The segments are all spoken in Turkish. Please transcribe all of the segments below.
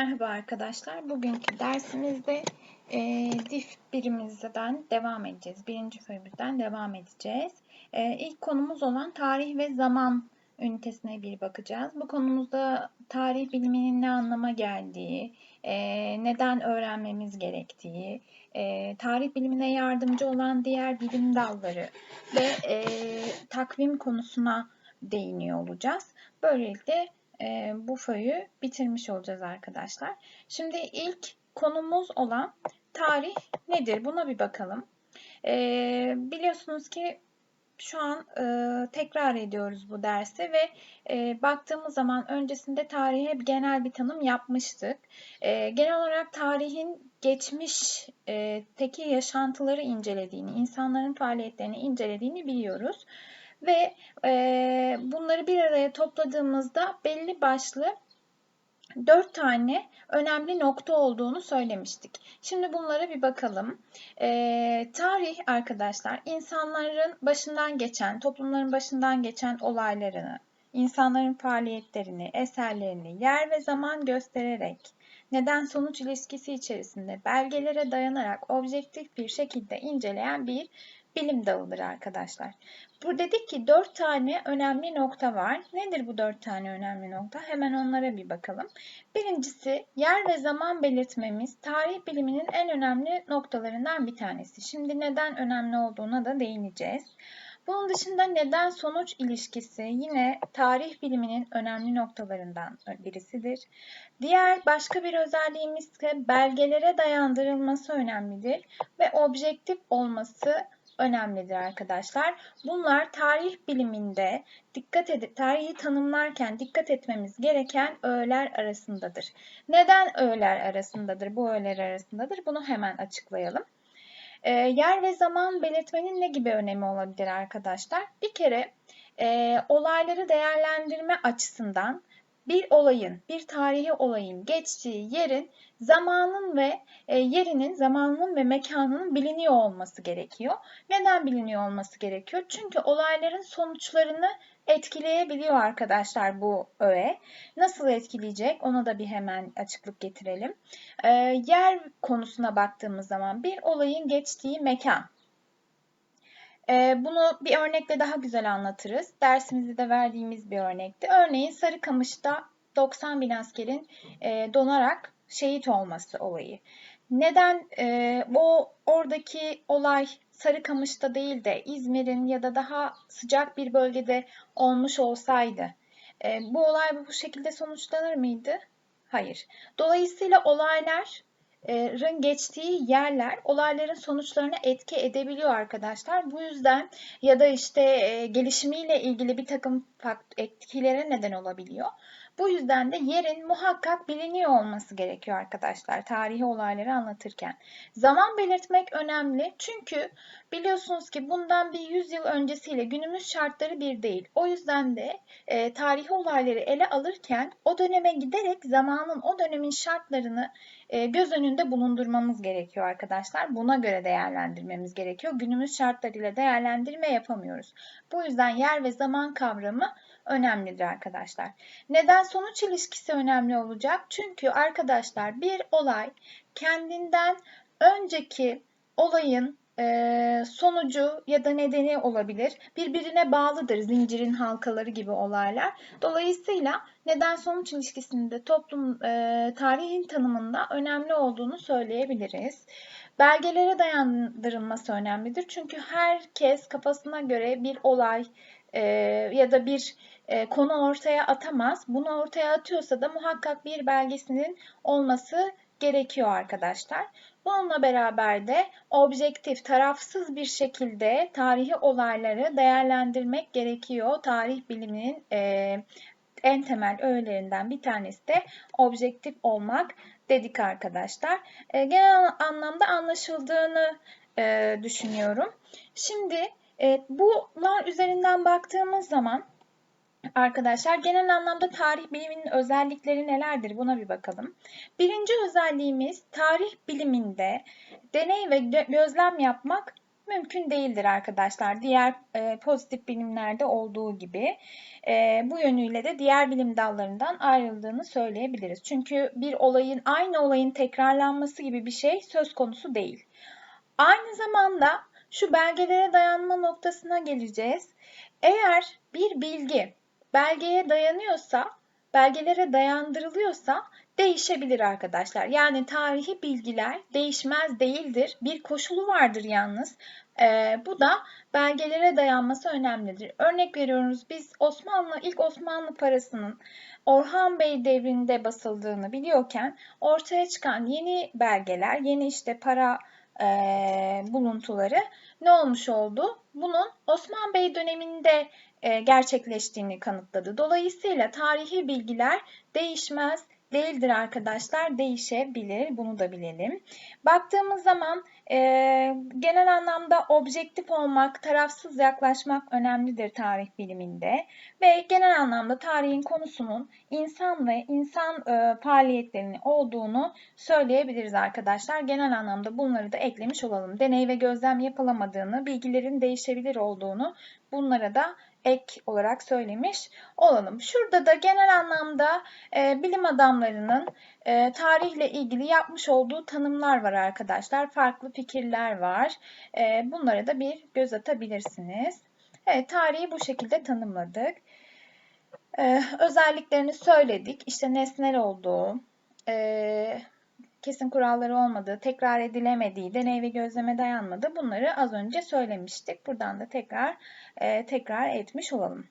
Merhaba arkadaşlar. Bugünkü dersimizde e, dif birimimizden devam edeceğiz. Birinci föyümüzden devam edeceğiz. E, ilk konumuz olan tarih ve zaman ünitesine bir bakacağız. Bu konumuzda tarih biliminin ne anlama geldiği, e, neden öğrenmemiz gerektiği, e, tarih bilimine yardımcı olan diğer bilim dalları ve e, takvim konusuna değiniyor olacağız. Böylelikle e, bu föyü bitirmiş olacağız arkadaşlar. Şimdi ilk konumuz olan tarih nedir? Buna bir bakalım. E, biliyorsunuz ki şu an e, tekrar ediyoruz bu dersi ve e, baktığımız zaman öncesinde tarihe genel bir tanım yapmıştık. E, genel olarak tarihin geçmiş e, yaşantıları incelediğini, insanların faaliyetlerini incelediğini biliyoruz ve e, bunları bir araya topladığımızda belli başlı dört tane önemli nokta olduğunu söylemiştik. Şimdi bunlara bir bakalım. E, tarih arkadaşlar insanların başından geçen, toplumların başından geçen olaylarını, insanların faaliyetlerini, eserlerini yer ve zaman göstererek neden sonuç ilişkisi içerisinde belgelere dayanarak objektif bir şekilde inceleyen bir bilim dalıdır arkadaşlar. Bu dedik ki dört tane önemli nokta var. Nedir bu dört tane önemli nokta? Hemen onlara bir bakalım. Birincisi yer ve zaman belirtmemiz tarih biliminin en önemli noktalarından bir tanesi. Şimdi neden önemli olduğuna da değineceğiz. Bunun dışında neden sonuç ilişkisi yine tarih biliminin önemli noktalarından birisidir. Diğer başka bir özelliğimiz ise belgelere dayandırılması önemlidir ve objektif olması önemlidir arkadaşlar. Bunlar tarih biliminde dikkat edip tarihi tanımlarken dikkat etmemiz gereken öğeler arasındadır. Neden öğeler arasındadır? Bu öğeler arasındadır. Bunu hemen açıklayalım. E, yer ve zaman belirtmenin ne gibi önemi olabilir arkadaşlar? Bir kere e, olayları değerlendirme açısından bir olayın, bir tarihi olayın geçtiği yerin zamanın ve e, yerinin, zamanının ve mekanının biliniyor olması gerekiyor. Neden biliniyor olması gerekiyor? Çünkü olayların sonuçlarını etkileyebiliyor arkadaşlar bu öğe. Nasıl etkileyecek? Ona da bir hemen açıklık getirelim. E, yer konusuna baktığımız zaman bir olayın geçtiği mekan. E, bunu bir örnekle daha güzel anlatırız. Dersimizde de verdiğimiz bir örnekti. Örneğin Sarıkamış'ta 90 bin askerin e, donarak şehit olması olayı. Neden e, o oradaki olay Sarıkamış'ta değil de İzmir'in ya da daha sıcak bir bölgede olmuş olsaydı e, bu olay bu şekilde sonuçlanır mıydı? Hayır. Dolayısıyla olaylar geçtiği yerler olayların sonuçlarına etki edebiliyor arkadaşlar. Bu yüzden ya da işte gelişimiyle ilgili bir takım etkilere neden olabiliyor. Bu yüzden de yerin muhakkak biliniyor olması gerekiyor arkadaşlar tarihi olayları anlatırken. Zaman belirtmek önemli çünkü biliyorsunuz ki bundan bir 100 yıl öncesiyle günümüz şartları bir değil. O yüzden de e, tarihi olayları ele alırken o döneme giderek zamanın o dönemin şartlarını e, göz önünde bulundurmamız gerekiyor arkadaşlar. Buna göre değerlendirmemiz gerekiyor. Günümüz şartlarıyla değerlendirme yapamıyoruz. Bu yüzden yer ve zaman kavramı önemlidir arkadaşlar. Neden sonuç ilişkisi önemli olacak? Çünkü arkadaşlar bir olay kendinden önceki olayın e, sonucu ya da nedeni olabilir. Birbirine bağlıdır zincirin halkaları gibi olaylar. Dolayısıyla neden sonuç ilişkisinde toplum e, tarihin tanımında önemli olduğunu söyleyebiliriz. Belgelere dayandırılması önemlidir. Çünkü herkes kafasına göre bir olay e, ya da bir e, konu ortaya atamaz. Bunu ortaya atıyorsa da muhakkak bir belgesinin olması gerekiyor arkadaşlar. Bununla beraber de objektif, tarafsız bir şekilde tarihi olayları değerlendirmek gerekiyor. Tarih biliminin e, en temel öğelerinden bir tanesi de objektif olmak dedik arkadaşlar. E, genel anlamda anlaşıldığını e, düşünüyorum. Şimdi e, bunlar üzerinden baktığımız zaman Arkadaşlar genel anlamda tarih biliminin özellikleri nelerdir buna bir bakalım. Birinci özelliğimiz tarih biliminde deney ve gözlem yapmak mümkün değildir arkadaşlar. Diğer e, pozitif bilimlerde olduğu gibi e, bu yönüyle de diğer bilim dallarından ayrıldığını söyleyebiliriz. Çünkü bir olayın aynı olayın tekrarlanması gibi bir şey söz konusu değil. Aynı zamanda şu belgelere dayanma noktasına geleceğiz. Eğer bir bilgi belgeye dayanıyorsa, belgelere dayandırılıyorsa değişebilir arkadaşlar. Yani tarihi bilgiler değişmez değildir. Bir koşulu vardır yalnız. Ee, bu da belgelere dayanması önemlidir. Örnek veriyoruz biz Osmanlı ilk Osmanlı parasının Orhan Bey devrinde basıldığını biliyorken ortaya çıkan yeni belgeler, yeni işte para e, buluntuları ne olmuş oldu? Bunun Osman Bey döneminde gerçekleştiğini kanıtladı. Dolayısıyla tarihi bilgiler değişmez değildir arkadaşlar. Değişebilir. Bunu da bilelim. Baktığımız zaman e, genel anlamda objektif olmak, tarafsız yaklaşmak önemlidir tarih biliminde. Ve genel anlamda tarihin konusunun insan ve insan e, faaliyetlerini olduğunu söyleyebiliriz arkadaşlar. Genel anlamda bunları da eklemiş olalım. Deney ve gözlem yapılamadığını, bilgilerin değişebilir olduğunu bunlara da ek olarak söylemiş olalım. Şurada da genel anlamda e, bilim adamlarının e, tarihle ilgili yapmış olduğu tanımlar var arkadaşlar. Farklı fikirler var. E, bunlara da bir göz atabilirsiniz. Evet, tarihi bu şekilde tanımladık. E, özelliklerini söyledik. İşte nesnel olduğu, e, kesin kuralları olmadığı, tekrar edilemediği, deney ve gözleme dayanmadığı bunları az önce söylemiştik. Buradan da tekrar e, tekrar etmiş olalım.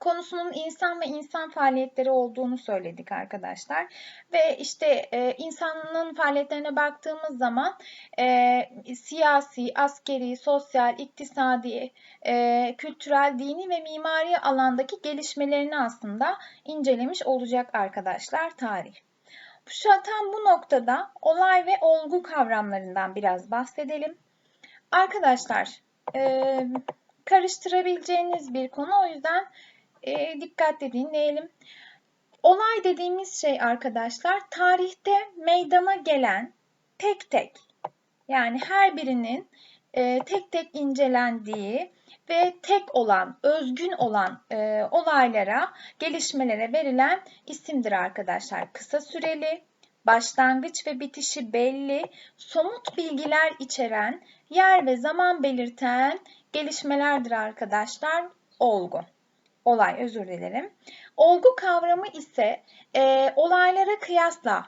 Konusunun insan ve insan faaliyetleri olduğunu söyledik arkadaşlar. Ve işte e, insanın faaliyetlerine baktığımız zaman e, siyasi, askeri, sosyal, iktisadi, e, kültürel, dini ve mimari alandaki gelişmelerini aslında incelemiş olacak arkadaşlar tarih. Tam bu noktada olay ve olgu kavramlarından biraz bahsedelim. Arkadaşlar e, karıştırabileceğiniz bir konu o yüzden e, dikkatli dinleyelim. Olay dediğimiz şey arkadaşlar tarihte meydana gelen tek tek yani her birinin e, tek tek incelendiği ve tek olan, özgün olan e, olaylara, gelişmelere verilen isimdir arkadaşlar. Kısa süreli, başlangıç ve bitişi belli, somut bilgiler içeren, yer ve zaman belirten gelişmelerdir arkadaşlar. Olgu. Olay özür dilerim. Olgu kavramı ise e, olaylara kıyasla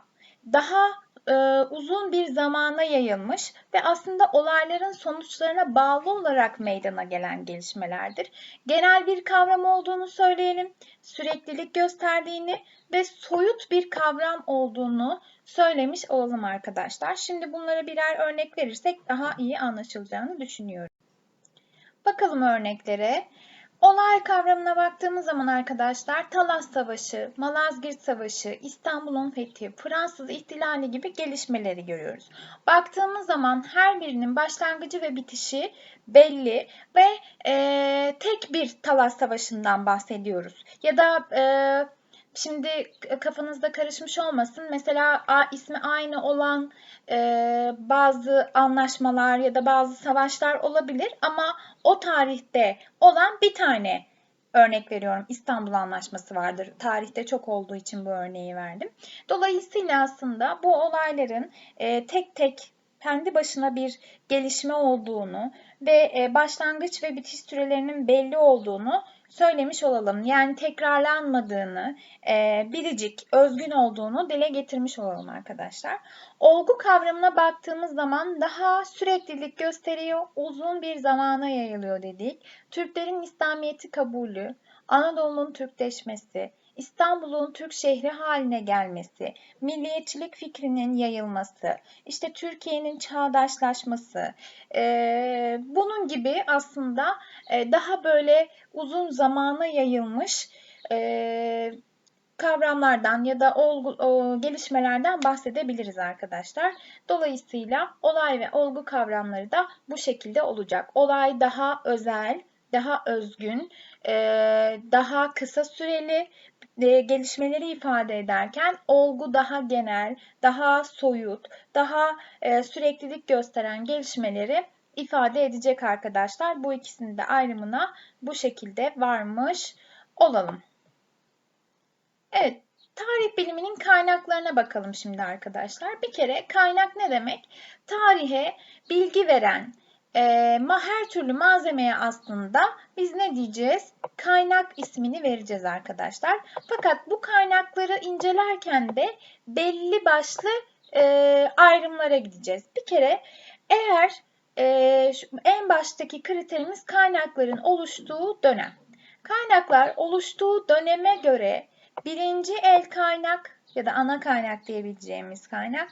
daha e, uzun bir zamana yayılmış ve aslında olayların sonuçlarına bağlı olarak meydana gelen gelişmelerdir. Genel bir kavram olduğunu söyleyelim, süreklilik gösterdiğini ve soyut bir kavram olduğunu söylemiş olalım arkadaşlar. Şimdi bunlara birer örnek verirsek daha iyi anlaşılacağını düşünüyorum. Bakalım örneklere. Olay kavramına baktığımız zaman arkadaşlar Talas Savaşı, Malazgirt Savaşı, İstanbul'un fethi, Fransız ihtilali gibi gelişmeleri görüyoruz. Baktığımız zaman her birinin başlangıcı ve bitişi belli ve e, tek bir Talas Savaşı'ndan bahsediyoruz. Ya da e, Şimdi kafanızda karışmış olmasın. Mesela ismi aynı olan e, bazı anlaşmalar ya da bazı savaşlar olabilir ama o tarihte olan bir tane örnek veriyorum İstanbul Anlaşması vardır. Tarihte çok olduğu için bu örneği verdim. Dolayısıyla aslında bu olayların e, tek tek kendi başına bir gelişme olduğunu ve e, başlangıç ve bitiş sürelerinin belli olduğunu söylemiş olalım. Yani tekrarlanmadığını, e, biricik, özgün olduğunu dile getirmiş olalım arkadaşlar. Olgu kavramına baktığımız zaman daha süreklilik gösteriyor, uzun bir zamana yayılıyor dedik. Türklerin İslamiyet'i kabulü, Anadolu'nun Türkleşmesi, İstanbul'un Türk şehri haline gelmesi, milliyetçilik fikrinin yayılması, işte Türkiye'nin çağdaşlaşması, e, bunun gibi aslında e, daha böyle uzun zamana yayılmış e, kavramlardan ya da olgu, o, gelişmelerden bahsedebiliriz arkadaşlar. Dolayısıyla olay ve olgu kavramları da bu şekilde olacak. Olay daha özel, daha özgün, daha kısa süreli gelişmeleri ifade ederken olgu daha genel, daha soyut, daha süreklilik gösteren gelişmeleri ifade edecek arkadaşlar. Bu ikisinin de ayrımına bu şekilde varmış olalım. Evet, tarih biliminin kaynaklarına bakalım şimdi arkadaşlar. Bir kere kaynak ne demek? Tarihe bilgi veren, e, her türlü malzemeye aslında biz ne diyeceğiz? Kaynak ismini vereceğiz arkadaşlar. Fakat bu kaynakları incelerken de belli başlı e, ayrımlara gideceğiz. Bir kere eğer e, en baştaki kriterimiz kaynakların oluştuğu dönem. Kaynaklar oluştuğu döneme göre birinci el kaynak ya da ana kaynak diyebileceğimiz kaynak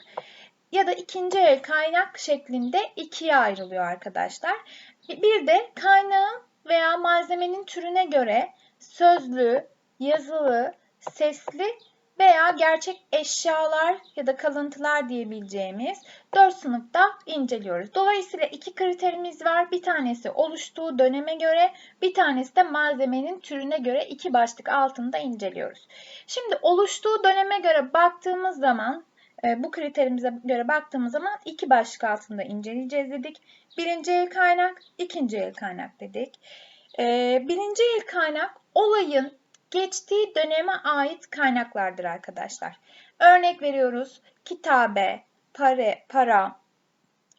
ya da ikinci el kaynak şeklinde ikiye ayrılıyor arkadaşlar. Bir de kaynağın veya malzemenin türüne göre sözlü, yazılı, sesli veya gerçek eşyalar ya da kalıntılar diyebileceğimiz dört sınıfta inceliyoruz. Dolayısıyla iki kriterimiz var. Bir tanesi oluştuğu döneme göre, bir tanesi de malzemenin türüne göre iki başlık altında inceliyoruz. Şimdi oluştuğu döneme göre baktığımız zaman bu kriterimize göre baktığımız zaman iki başlık altında inceleyeceğiz dedik. Birinci el kaynak, ikinci el kaynak dedik. E, birinci el kaynak olayın geçtiği döneme ait kaynaklardır arkadaşlar. Örnek veriyoruz. Kitabe, para, para,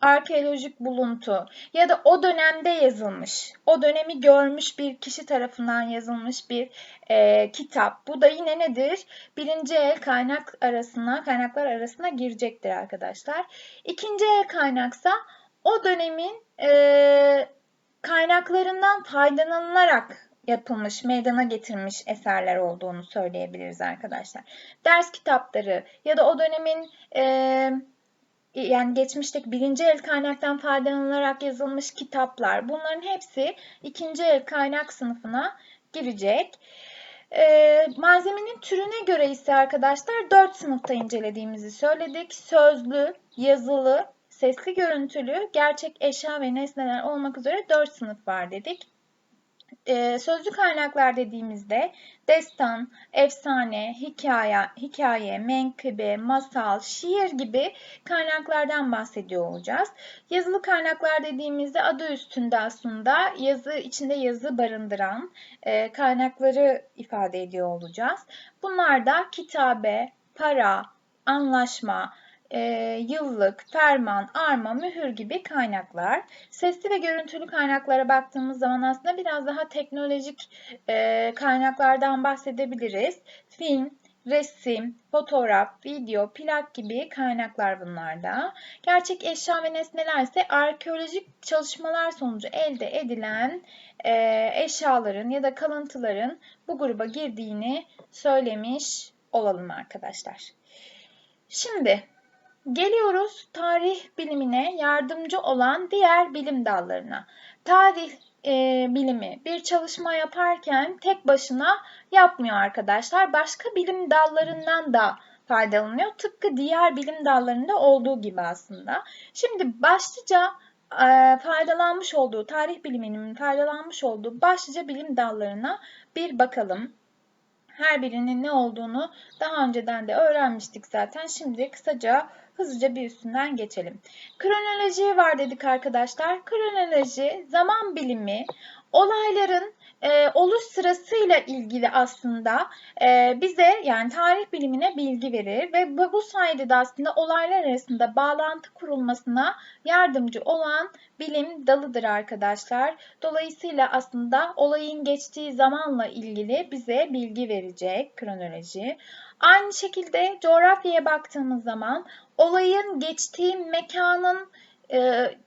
arkeolojik buluntu ya da o dönemde yazılmış, o dönemi görmüş bir kişi tarafından yazılmış bir e, kitap. Bu da yine nedir? Birinci el kaynak arasına, kaynaklar arasına girecektir arkadaşlar. İkinci el kaynaksa o dönemin e, kaynaklarından faydalanılarak yapılmış, meydana getirmiş eserler olduğunu söyleyebiliriz arkadaşlar. Ders kitapları ya da o dönemin e, yani geçmişteki birinci el kaynaktan faydalanılarak yazılmış kitaplar bunların hepsi ikinci el kaynak sınıfına girecek. E, malzemenin türüne göre ise arkadaşlar dört sınıfta incelediğimizi söyledik. Sözlü, yazılı, sesli görüntülü, gerçek eşya ve nesneler olmak üzere dört sınıf var dedik e, sözlü kaynaklar dediğimizde destan, efsane, hikaye, hikaye, menkıbe, masal, şiir gibi kaynaklardan bahsediyor olacağız. Yazılı kaynaklar dediğimizde adı üstünde aslında yazı içinde yazı barındıran e, kaynakları ifade ediyor olacağız. Bunlar da kitabe, para, anlaşma, e, yıllık, ferman, arma, mühür gibi kaynaklar. Sesli ve görüntülü kaynaklara baktığımız zaman aslında biraz daha teknolojik e, kaynaklardan bahsedebiliriz. Film, resim, fotoğraf, video, plak gibi kaynaklar bunlarda. Gerçek eşya ve nesneler ise arkeolojik çalışmalar sonucu elde edilen e, eşyaların ya da kalıntıların bu gruba girdiğini söylemiş olalım arkadaşlar. Şimdi Geliyoruz tarih bilimine yardımcı olan diğer bilim dallarına. Tarih e, bilimi bir çalışma yaparken tek başına yapmıyor arkadaşlar. Başka bilim dallarından da faydalanıyor. Tıpkı diğer bilim dallarında olduğu gibi aslında. Şimdi başlıca e, faydalanmış olduğu, tarih biliminin faydalanmış olduğu başlıca bilim dallarına bir bakalım. Her birinin ne olduğunu daha önceden de öğrenmiştik zaten. Şimdi kısaca hızlıca bir üstünden geçelim. Kronoloji var dedik arkadaşlar. Kronoloji zaman bilimi olayların e, oluş sırasıyla ilgili aslında e, bize yani tarih bilimine bilgi verir ve bu sayede de aslında olaylar arasında bağlantı kurulmasına yardımcı olan bilim dalıdır arkadaşlar. Dolayısıyla aslında olayın geçtiği zamanla ilgili bize bilgi verecek kronoloji. Aynı şekilde coğrafyaya baktığımız zaman olayın geçtiği mekanın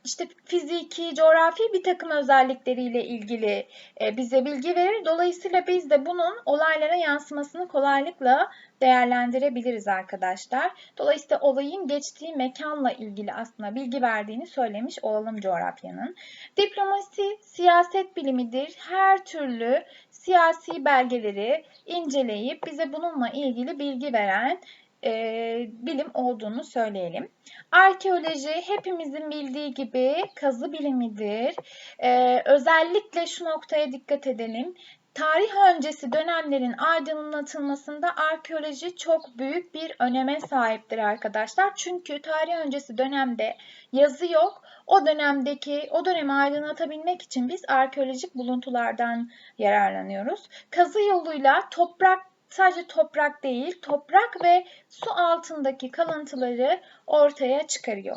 işte fiziki, coğrafi bir takım özellikleriyle ilgili e, bize bilgi verir. Dolayısıyla biz de bunun olaylara yansımasını kolaylıkla değerlendirebiliriz arkadaşlar. Dolayısıyla olayın geçtiği mekanla ilgili aslında bilgi verdiğini söylemiş olalım coğrafyanın. Diplomasi siyaset bilimidir. Her türlü siyasi belgeleri inceleyip bize bununla ilgili bilgi veren e, bilim olduğunu söyleyelim. Arkeoloji hepimizin bildiği gibi kazı bilimidir. E, özellikle şu noktaya dikkat edelim. Tarih öncesi dönemlerin aydınlatılmasında arkeoloji çok büyük bir öneme sahiptir arkadaşlar. Çünkü tarih öncesi dönemde yazı yok. o dönemdeki, o dönemi aydınlatabilmek için biz arkeolojik buluntulardan yararlanıyoruz. Kazı yoluyla toprak sadece toprak değil, toprak ve su altındaki kalıntıları ortaya çıkarıyor.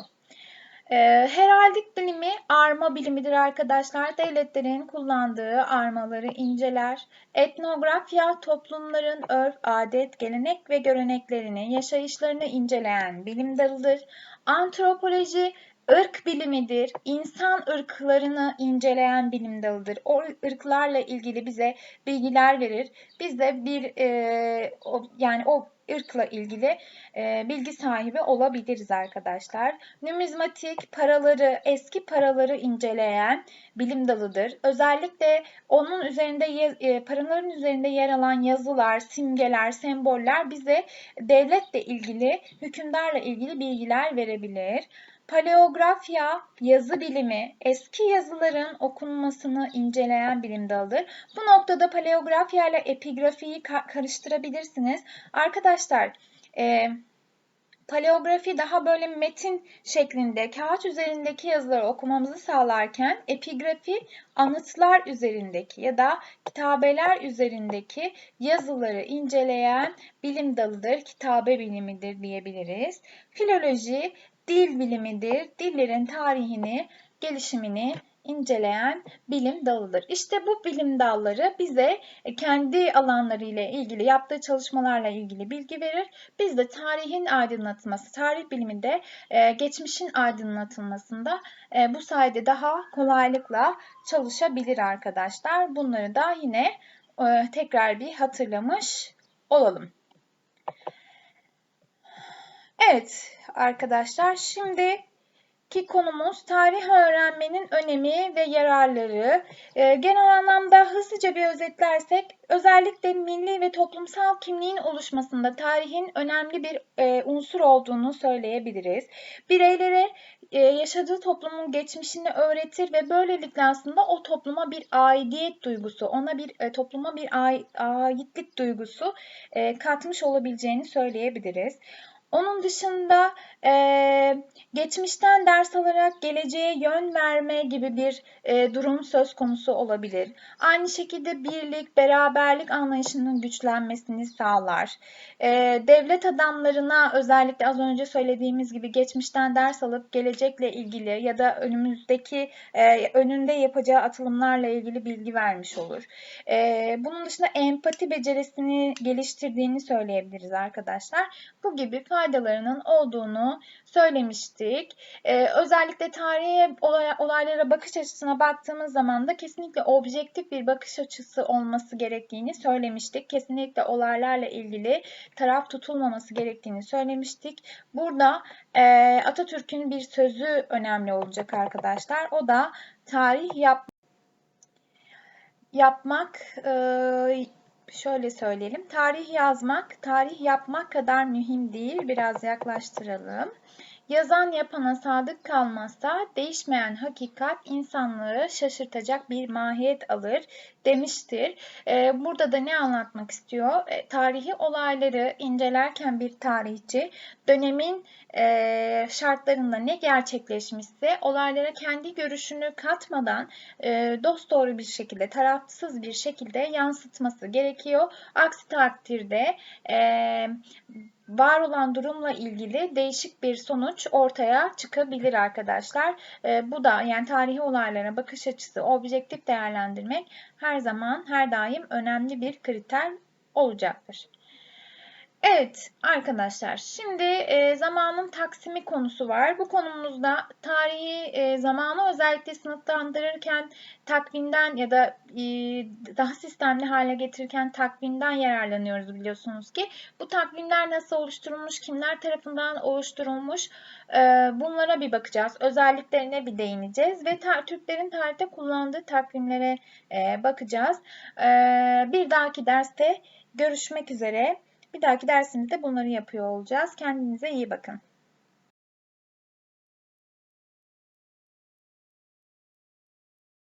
Ee, heraldik bilimi arma bilimidir arkadaşlar. Devletlerin kullandığı armaları inceler. Etnografya toplumların örf, adet, gelenek ve göreneklerini, yaşayışlarını inceleyen bilim dalıdır. Antropoloji ırk bilimidir. İnsan ırklarını inceleyen bilim dalıdır. O ırklarla ilgili bize bilgiler verir. Biz de bir e, o, yani o ırkla ilgili e, bilgi sahibi olabiliriz arkadaşlar. Numizmatik paraları, eski paraları inceleyen bilim dalıdır. Özellikle onun üzerinde e, paraların üzerinde yer alan yazılar, simgeler, semboller bize devletle ilgili, hükümdarla ilgili bilgiler verebilir. Paleografya, yazı bilimi, eski yazıların okunmasını inceleyen bilim dalıdır. Bu noktada paleografya ile epigrafiyi ka karıştırabilirsiniz. Arkadaşlar, e, paleografi daha böyle metin şeklinde kağıt üzerindeki yazıları okumamızı sağlarken epigrafi anıtlar üzerindeki ya da kitabeler üzerindeki yazıları inceleyen bilim dalıdır, kitabe bilimidir diyebiliriz. Filoloji dil bilimidir. Dillerin tarihini, gelişimini inceleyen bilim dalıdır. İşte bu bilim dalları bize kendi alanlarıyla ilgili yaptığı çalışmalarla ilgili bilgi verir. Biz de tarihin aydınlatılması, tarih biliminde e, geçmişin aydınlatılmasında e, bu sayede daha kolaylıkla çalışabilir arkadaşlar. Bunları da yine e, tekrar bir hatırlamış olalım. Evet arkadaşlar şimdi ki konumuz tarih öğrenmenin önemi ve yararları. E, genel anlamda hızlıca bir özetlersek özellikle milli ve toplumsal kimliğin oluşmasında tarihin önemli bir e, unsur olduğunu söyleyebiliriz. Bireylere e, yaşadığı toplumun geçmişini öğretir ve böylelikle aslında o topluma bir aidiyet duygusu, ona bir e, topluma bir aitlik duygusu e, katmış olabileceğini söyleyebiliriz. Onun dışında e, geçmişten ders alarak geleceğe yön verme gibi bir e, durum söz konusu olabilir. Aynı şekilde birlik, beraberlik anlayışının güçlenmesini sağlar. E, devlet adamlarına özellikle az önce söylediğimiz gibi geçmişten ders alıp gelecekle ilgili ya da önümüzdeki e, önünde yapacağı atılımlarla ilgili bilgi vermiş olur. E, bunun dışında empati becerisini geliştirdiğini söyleyebiliriz arkadaşlar. Bu gibi faydalarının olduğunu söylemiştik. Ee, özellikle tarihe olay, olaylara bakış açısına baktığımız zaman da kesinlikle objektif bir bakış açısı olması gerektiğini söylemiştik. Kesinlikle olaylarla ilgili taraf tutulmaması gerektiğini söylemiştik. Burada e, Atatürk'ün bir sözü önemli olacak arkadaşlar. O da tarih yap yapmak e, şöyle söyleyelim. Tarih yazmak, tarih yapmak kadar mühim değil. Biraz yaklaştıralım. Yazan yapana sadık kalmazsa değişmeyen hakikat insanlığı şaşırtacak bir mahiyet alır demiştir. Ee, burada da ne anlatmak istiyor? E, tarihi olayları incelerken bir tarihçi dönemin e, şartlarında ne gerçekleşmişse olaylara kendi görüşünü katmadan e, dosdoğru bir şekilde, tarafsız bir şekilde yansıtması gerekiyor. Aksi takdirde var olan durumla ilgili değişik bir sonuç ortaya çıkabilir arkadaşlar. E, bu da yani tarihi olaylara bakış açısı, objektif değerlendirmek her zaman her daim önemli bir kriter olacaktır. Evet arkadaşlar şimdi e, zamanın taksimi konusu var. Bu konumuzda tarihi e, zamanı özellikle sınıflandırırken takvimden ya da e, daha sistemli hale getirirken takvimden yararlanıyoruz biliyorsunuz ki. Bu takvimler nasıl oluşturulmuş, kimler tarafından oluşturulmuş e, bunlara bir bakacağız. Özelliklerine bir değineceğiz ve ta, Türklerin tarihte kullandığı takvimlere e, bakacağız. E, bir dahaki derste görüşmek üzere. Bir dahaki dersimizde bunları yapıyor olacağız. Kendinize iyi bakın.